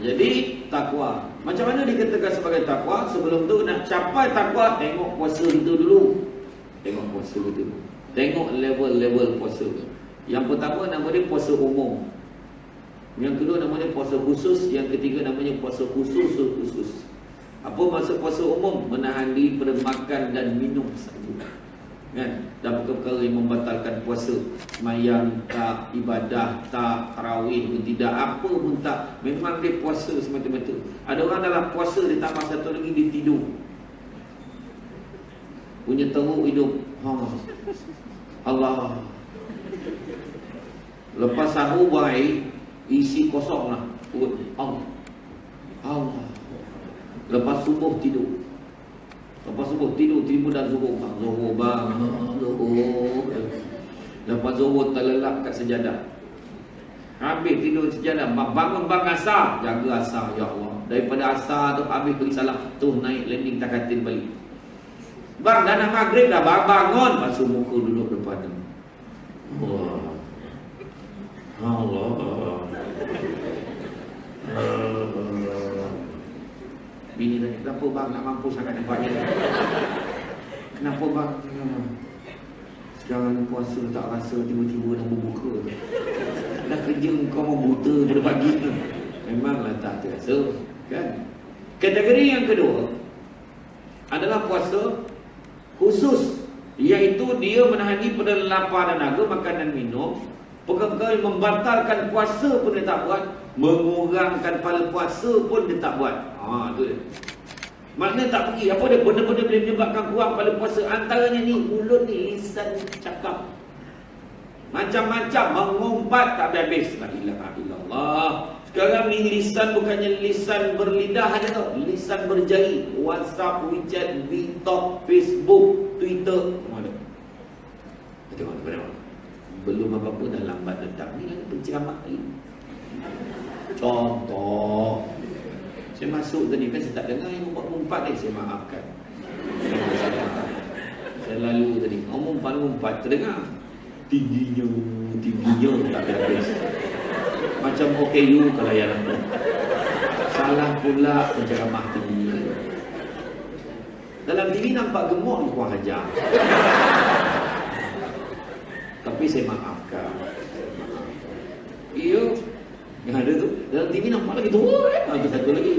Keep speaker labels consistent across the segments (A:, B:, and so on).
A: jadi takwa. Macam mana dikatakan sebagai takwa? Sebelum tu nak capai takwa, tengok puasa itu dulu. Tengok puasa itu. Tengok level-level puasa. Yang pertama nama dia puasa umum. Yang kedua nama dia puasa khusus, yang ketiga namanya puasa khusus khusus. Apa maksud puasa umum? Menahan diri pada makan dan minum saja kan? Dan perkara yang membatalkan puasa. Mayang tak ibadah tak tarawih pun tidak. Apa pun tak. Memang dia puasa semata-mata. Ada orang dalam puasa dia tambah satu lagi dia tidur. Punya teruk hidup. Ha. Allah. Lepas sahur baik isi kosong lah Allah Allah. Lepas subuh tidur Lepas subuh tidur tiba dah zuhur bang. Zuhur bang. Zuhur. Lepas zuhur terlelap kat sejadah. Habis tidur sejadah. Bangun bang asar. Jaga asar ya Allah. Daripada asar tu habis pergi salah. Tu naik landing takatin balik. Bang dah nak maghrib dah. Bang bangun. Masuk muka duduk depan. Wah. Allah. Allah. Bini tanya, kenapa bang nak mampu sangat nampaknya? Kenapa bang? Sekarang puasa tak rasa tiba-tiba dah berbuka Dah kerja kau mau buta pada pagi Memanglah tak terasa kan? Kategori yang kedua Adalah puasa khusus Iaitu dia menahan diri pada lapar dan naga Makan dan minum Perkara-perkara membatalkan puasa pun dia tak buat Mengurangkan pada puasa pun dia tak buat Ha tu dia. Maknanya tak pergi. Apa dia benda-benda boleh menyebabkan kurang pada puasa. Antaranya ni mulut ni lisan cakap. Macam-macam mengumpat tak habis. La ilaha illallah. Sekarang ni lisan bukannya lisan berlidah aja tau. Lisan berjari. WhatsApp, WeChat, TikTok, Facebook, Twitter. Mana? Tengok mana? Belum apa-apa dah lambat datang. Ni lagi penceramah lagi. Contoh. Saya masuk tadi kan saya tak dengar yang mumpat-mumpat ni saya maafkan. Saya lalu tadi. Oh mumpat-mumpat terdengar. Tingginya, tingginya tak habis. Macam OKU kalau yang tu. Salah pula penceramah tinggi. Dalam TV nampak gemuk ni kurang ajar. Tapi saya maafkan. Iya, yang ada tu dalam TV nampak lagi tu eh. Ada satu lagi.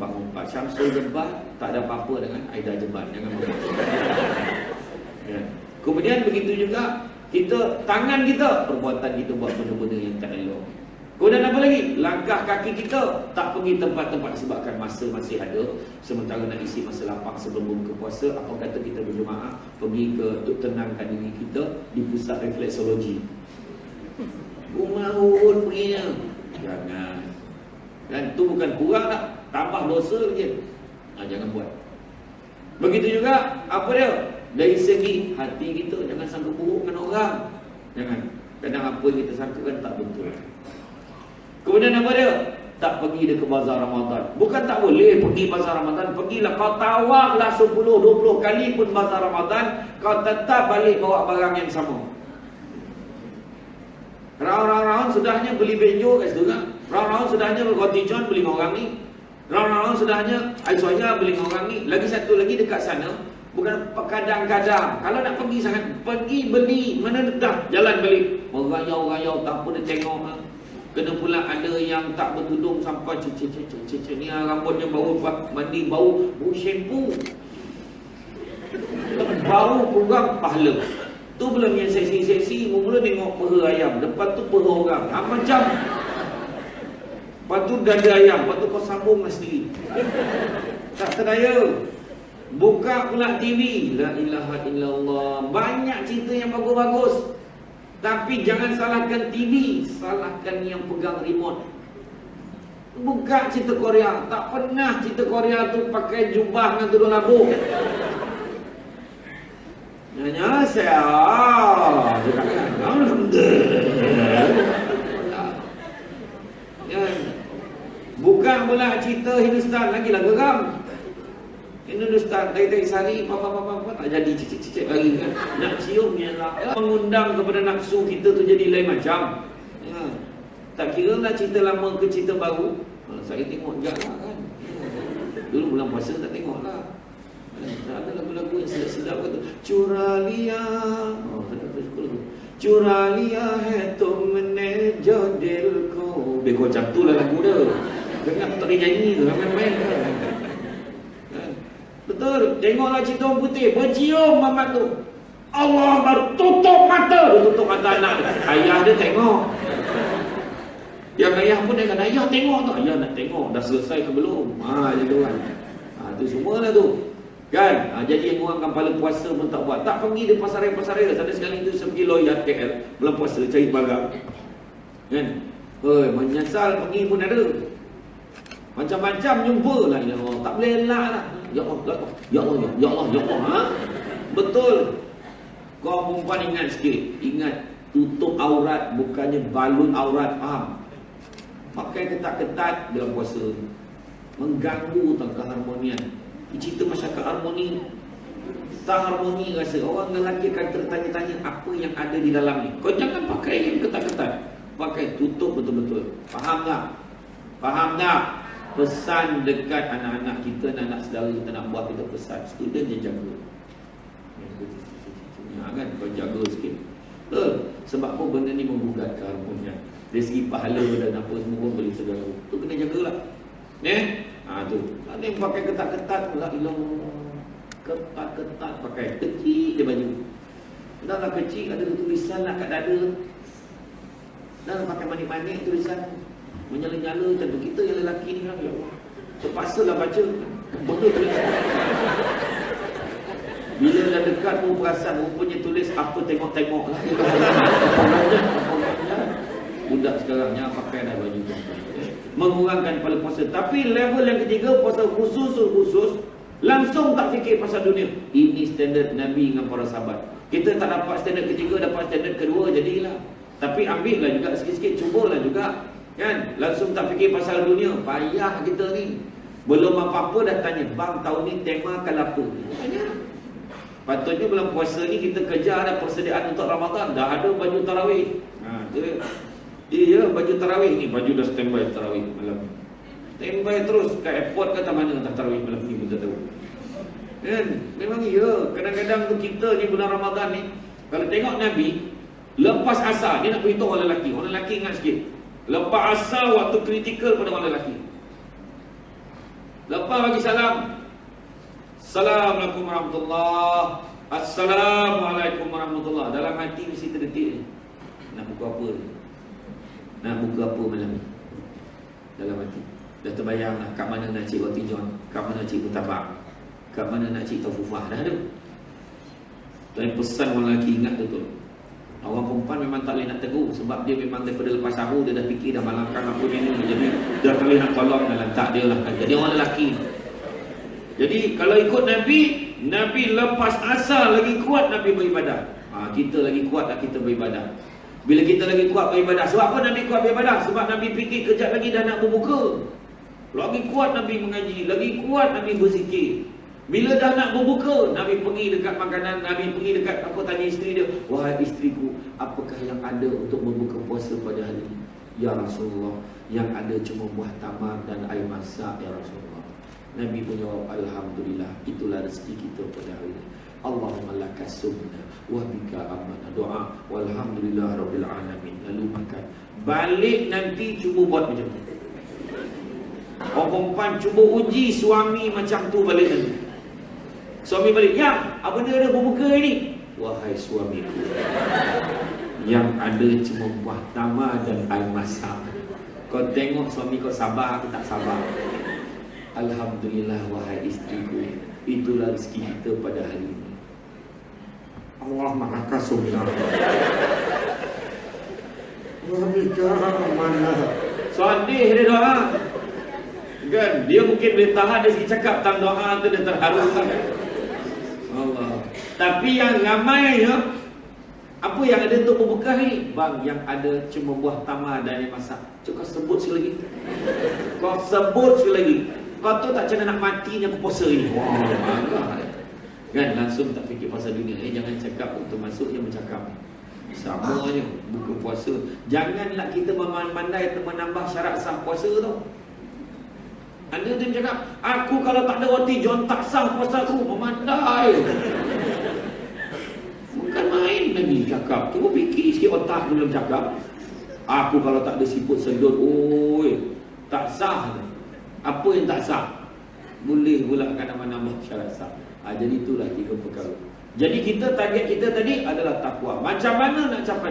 A: Jangan umpat-umpat. Syamsul Jebat tak ada apa-apa dengan Aida Jebat. Jangan ya. Kemudian begitu juga kita tangan kita perbuatan kita buat benda-benda yang tak elok. Kemudian apa lagi? Langkah kaki kita tak pergi tempat-tempat sebabkan masa masih ada. Sementara nak isi masa lapang sebelum buka puasa, apa kata kita berjemaah pergi ke untuk tenangkan diri kita di pusat refleksologi. Rumah urut punya Jangan Dan tu bukan kurang tak Tambah dosa lagi ha, Jangan buat Begitu juga Apa dia Dari segi hati kita Jangan sangka buruk dengan orang Jangan Kadang apa yang kita sangkakan tak betul Kemudian apa dia tak pergi dia ke bazar Ramadan. Bukan tak boleh pergi bazar Ramadan. Pergilah kau tawaklah 10-20 kali pun bazar Ramadan. Kau tetap balik bawa barang yang sama. Raun-raun sudahnya beli benjo kat situ kan. Raun-raun sudahnya roti john beli orang ni. Raun-raun sudahnya Aisyah beli dengan orang ni. Lagi satu lagi dekat sana. Bukan kadang-kadang. Kalau nak pergi sangat, pergi beli. Mana dah jalan balik. Merayau-rayau tak apa dia tengok. Ha? Kena pula ada yang tak bertudung sampai cecek-cecek. Ni ha, rambutnya bau mandi bau bau shampoo. Bau kurang pahala. Tu belum yang seksi-seksi Mula-mula tengok peha ayam Depan tu peha orang ha, Macam Lepas tu dada ayam Lepas tu kau sambung sendiri. Tak terdaya Buka pula TV La ilaha illallah. Banyak cerita yang bagus-bagus. Tapi jangan salahkan TV Salahkan yang pegang remote. Buka cerita Korea. Tak pernah cerita Korea tu Pakai jubah dengan tudung labuh Nanya saya Alhamdulillah Bukan pula cerita Hindustan lagi lah geram. Hindustan Tai-tai sari Apa-apa-apa Tak jadi cicit-cicit lagi kan. Nak cium ni lah. Mengundang kepada nafsu kita tu jadi lain macam. Ya. Tak kira lah cerita lama ke cerita baru. Ha, saya tengok je lah kan. Dulu bulan puasa tak tengok lah. Ada lagu-lagu yang sedap-sedap kata Curalia Oh, tak ada suka lagu. Curalia hai tumne jodil ko Beko macam tu lah lagu dia Dengar tak boleh nyanyi tu Main-main kan Betul Tengoklah cerita orang putih Bercium mamat tu Allah baru tutup mata Dia tutup mata anak dia Ayah dia tengok Yang ayah pun dia kata Ayah tengok tu Ayah nak tengok Dah selesai ke belum Ha, macam tu kan Ha, tu semua lah tu Kan? Ha, jadi yang orang kepala puasa pun tak buat. Tak pergi di pasar raya pasar raya. Sana sekali tu saya pergi loyat KL. Bulan puasa cari barang. Kan? Hei, menyesal pergi pun ada. Macam-macam jumpa lah. Ya Allah. Tak boleh elak lah. Ya Allah, ya Allah, ya Allah, ya Allah. Ya Allah. Ha? Betul. Kau perempuan ingat sikit. Ingat. Tutup aurat bukannya balun aurat. Faham? Pakai ketat-ketat dalam puasa. Mengganggu tentang keharmonian cerita masyarakat harmoni tak harmoni rasa orang lelaki akan tertanya-tanya apa yang ada di dalam ni kau jangan pakai yang ketat-ketat pakai tutup betul-betul faham tak faham tak pesan dekat anak-anak kita anak-anak saudara kita nak buat kita pesan. Student dia jaga. Ya, kan? Kau jaga sikit. Betul? Sebab apa benda ni menggugat keharmonian dari segi pahala dan apa semua pun boleh terganggu. Tu kena jagalah. Ya? Ha tu. Ada yang pakai ketat-ketat pula ilang ketat-ketat pakai. Kecil dia baju. Dah lah kecil ada tulisan nak kat dada. Dah lah pakai manik-manik tulisan menyala-nyala macam tu. Kita yang lelaki ni kan ya Allah. Terpaksa lah baca. Betul tulisan. Bila dah dekat pun perasan rupanya tulis apa tengok-tengok lah. Budak sekarang yang pakai dah baju tu mengurangkan pada puasa. Tapi level yang ketiga puasa khusus khusus langsung tak fikir pasal dunia. Ini standard Nabi dengan para sahabat. Kita tak dapat standard ketiga, dapat standard kedua jadilah. Tapi ambillah juga sikit-sikit, cubalah juga. Kan? Langsung tak fikir pasal dunia. Payah kita ni. Belum apa-apa dah tanya, bang tahun ni tema akan apa? Tanya. Patutnya bulan puasa ni kita kejar ada persediaan untuk Ramadan. Dah ada baju tarawih. Ha, tu Iya, baju tarawih ni baju dah standby tarawih malam. Standby terus ke airport kata mana entah tarawih malam ni pun tak tahu. Kan? Memang iya, kadang-kadang tu kita ni bulan Ramadan ni kalau tengok Nabi lepas asar dia nak beritahu orang lelaki. Orang lelaki ingat sikit. Lepas asar waktu kritikal pada orang lelaki. Lepas bagi salam. Assalamualaikum warahmatullahi Assalamualaikum warahmatullahi Dalam hati mesti terdetik Nak buku apa ni? Nak buka apa malam ni? Dalam hati. Dah terbayang lah Kat mana nak cik Wati John Kat mana cik Mutabak Kat mana nak cik Taufufah Dah ada. Dan pesan orang lelaki ingat betul Orang perempuan memang tak boleh nak tegur Sebab dia memang daripada lepas sahur Dia dah fikir dah malangkan apa ni Jadi dah tak boleh nak tolong dalam Tak dia lah Jadi orang lelaki Jadi kalau ikut Nabi Nabi lepas asal lagi kuat Nabi beribadah ha, Kita lagi kuat lah kita beribadah bila kita lagi kuat beribadah. Sebab apa Nabi kuat beribadah? Sebab Nabi fikir kejap lagi dah nak berbuka. Lagi kuat Nabi mengaji. Lagi kuat Nabi berzikir. Bila dah nak berbuka, Nabi pergi dekat makanan, Nabi pergi dekat apa tanya isteri dia, "Wahai isteriku, apakah yang ada untuk berbuka puasa pada hari ini?" "Ya Rasulullah, yang ada cuma buah tamar dan air masak, ya Rasulullah." Nabi pun jawab, "Alhamdulillah, itulah rezeki kita pada hari ini." Allahumma laka sumna wa bika amana doa walhamdulillah rabbil alamin lalu makan balik nanti cuba buat macam tu Orang perempuan cuba uji suami macam tu balik nanti Suami balik, yang apa dia ada berbuka ini? Wahai suami Yang ada cuma buah tamar dan air masak. Kau tengok suami kau sabar aku tak sabar. Alhamdulillah wahai istriku Itulah rezeki kita pada hari ini. Allah maha kasumna Sedih dia doa. Kan Dia mungkin boleh tahan Dia sikit cakap tentang doa tu Dia terharu. kan Allah Tapi yang ramai ya apa yang ada untuk berbuka ni? Bang, yang ada cuma buah tamar dan yang masak. Cuk, kau sebut sekali lagi. Kau sebut sekali lagi. Kau tu tak macam nak mati ni aku puasa ni. Wah, wow, Kan langsung tak fikir pasal dunia Eh jangan cakap untuk masuk yang bercakap Sama je buka puasa. Janganlah kita memandai menambah syarat sah puasa tu. Ada tu cakap, aku kalau tak ada roti John tak sah puasa aku. Memandai. Bukan main lagi cakap. Cuba fikir sikit otak belum cakap. Aku kalau tak ada siput sedut, oi, tak sah. Apa yang tak sah? Boleh pula kan nama-nama syarat sah. Ha, jadi itulah tiga perkara. Jadi kita target kita tadi adalah takwa. Macam mana nak capai